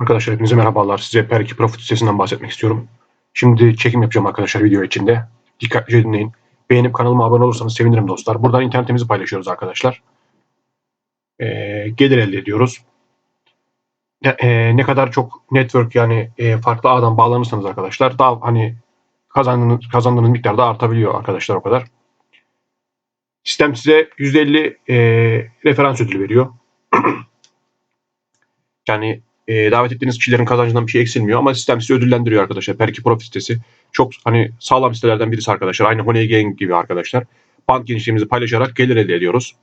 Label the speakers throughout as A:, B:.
A: Arkadaşlar hepinize merhabalar. Size Per2 Profit sitesinden bahsetmek istiyorum. Şimdi çekim yapacağım arkadaşlar video içinde. Dikkatlice dinleyin. Beğenip kanalıma abone olursanız sevinirim dostlar. Buradan internetimizi paylaşıyoruz arkadaşlar. Ee, gelir elde ediyoruz. Ne, e, ne kadar çok network yani e, farklı ağdan bağlanırsanız arkadaşlar daha hani kazandığınız, kazandığınız miktar da artabiliyor arkadaşlar o kadar. Sistem size %50 e, referans ödülü veriyor. yani e, davet ettiğiniz kişilerin kazancından bir şey eksilmiyor ama sistem sizi ödüllendiriyor arkadaşlar. Per2 Profit sitesi çok hani sağlam sitelerden birisi arkadaşlar. Aynı Honey gibi arkadaşlar. Bank genişliğimizi paylaşarak gelir elde ediyoruz.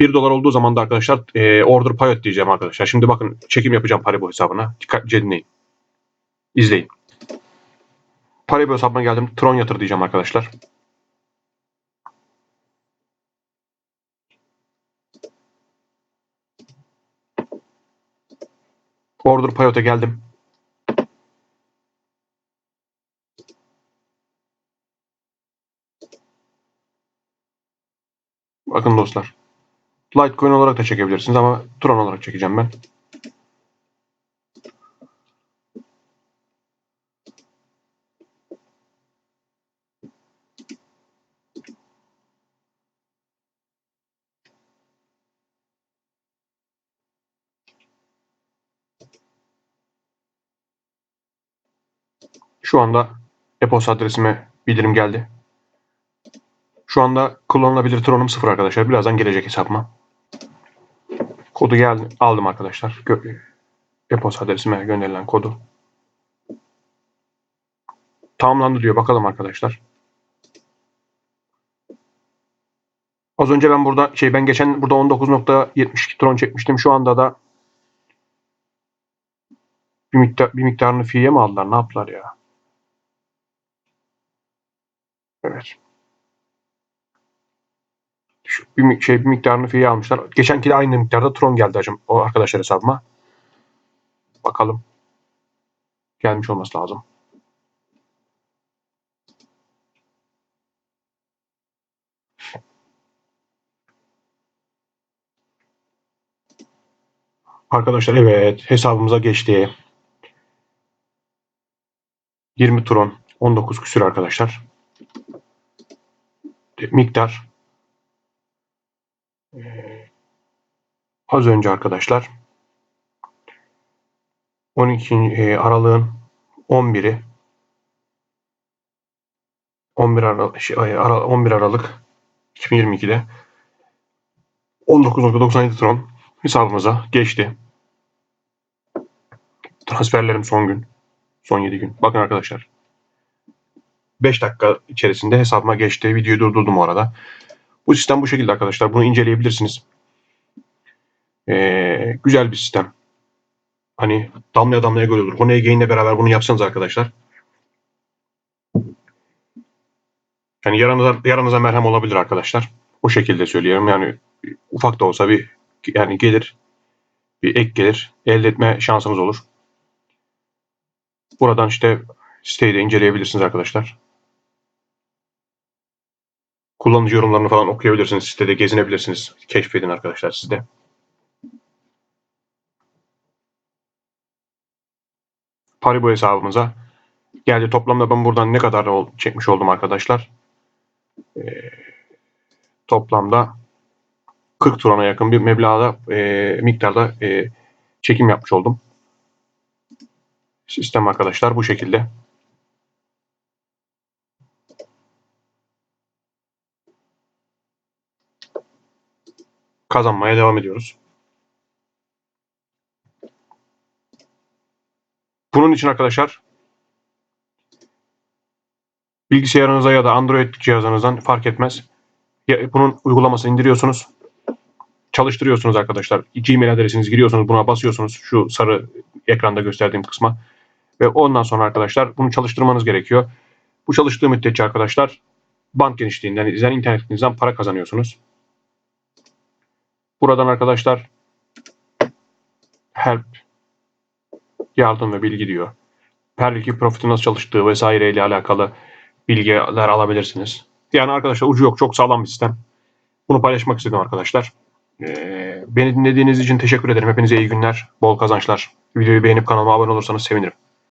A: 1 dolar olduğu zaman da arkadaşlar e, order pay ödeyeceğim arkadaşlar. Şimdi bakın çekim yapacağım Paribu hesabına. Dikkatlice dinleyin. İzleyin. Paribu hesabına geldim. Tron yatır diyeceğim arkadaşlar. Order Payot'a geldim. Bakın dostlar. Litecoin olarak da çekebilirsiniz ama Tron olarak çekeceğim ben. Şu anda e-posta adresime bildirim geldi. Şu anda kullanılabilir Tron'um sıfır arkadaşlar. Birazdan gelecek hesabıma. Kodu geldi. Aldım arkadaşlar. E-posta adresime gönderilen kodu. Tamamlandı diyor. Bakalım arkadaşlar. Az önce ben burada şey ben geçen burada 19.72 Tron çekmiştim. Şu anda da bir miktar bir miktarını fiye mi aldılar? Ne yaptılar ya? Evet. Şu bir şey bir miktarını fiye almışlar. Geçenki de aynı miktarda Tron geldi hacım o arkadaşlar hesabıma. Bakalım. Gelmiş olması lazım. Arkadaşlar evet hesabımıza geçti. 20 Tron 19 küsür arkadaşlar. Miktar Ee, az önce arkadaşlar 12 e, aralığın 11'i 11 Aralık, şey, ay, Ara- 11 Aralık 2022'de 19.97 tron hesabımıza geçti. Transferlerim son gün. Son 7 gün. Bakın arkadaşlar. 5 dakika içerisinde hesabıma geçti. Videoyu durdurdum o arada. Bu sistem bu şekilde arkadaşlar. Bunu inceleyebilirsiniz. Ee, güzel bir sistem. Hani damlaya damlaya göl olur. Honey Gain'le beraber bunu yapsanız arkadaşlar. Yani yaranıza, yaranıza merhem olabilir arkadaşlar. O şekilde söylüyorum. Yani ufak da olsa bir yani gelir bir ek gelir elde etme şansınız olur. Buradan işte siteyi de inceleyebilirsiniz arkadaşlar. Kullanıcı yorumlarını falan okuyabilirsiniz. Sitede gezinebilirsiniz. Keşfedin arkadaşlar siz de. Paribu hesabımıza geldi. Toplamda ben buradan ne kadar çekmiş oldum arkadaşlar? Ee, toplamda 40 turana yakın bir meblağda e, miktarda e, çekim yapmış oldum. Sistem arkadaşlar bu şekilde. Kazanmaya devam ediyoruz. Bunun için arkadaşlar bilgisayarınıza ya da Android cihazınızdan fark etmez. Bunun uygulamasını indiriyorsunuz. Çalıştırıyorsunuz arkadaşlar. Gmail adresinizi giriyorsunuz. Buna basıyorsunuz. Şu sarı ekranda gösterdiğim kısma. Ve ondan sonra arkadaşlar bunu çalıştırmanız gerekiyor. Bu çalıştığı müddetçe arkadaşlar bank genişliğinden, izlen internetinizden para kazanıyorsunuz. Buradan arkadaşlar help yardım ve bilgi diyor. Per2 Profit'in nasıl çalıştığı vesaire ile alakalı bilgiler alabilirsiniz. Yani arkadaşlar ucu yok. Çok sağlam bir sistem. Bunu paylaşmak istedim arkadaşlar. Ee, beni dinlediğiniz için teşekkür ederim. Hepinize iyi günler, bol kazançlar. Videoyu beğenip kanalıma abone olursanız sevinirim.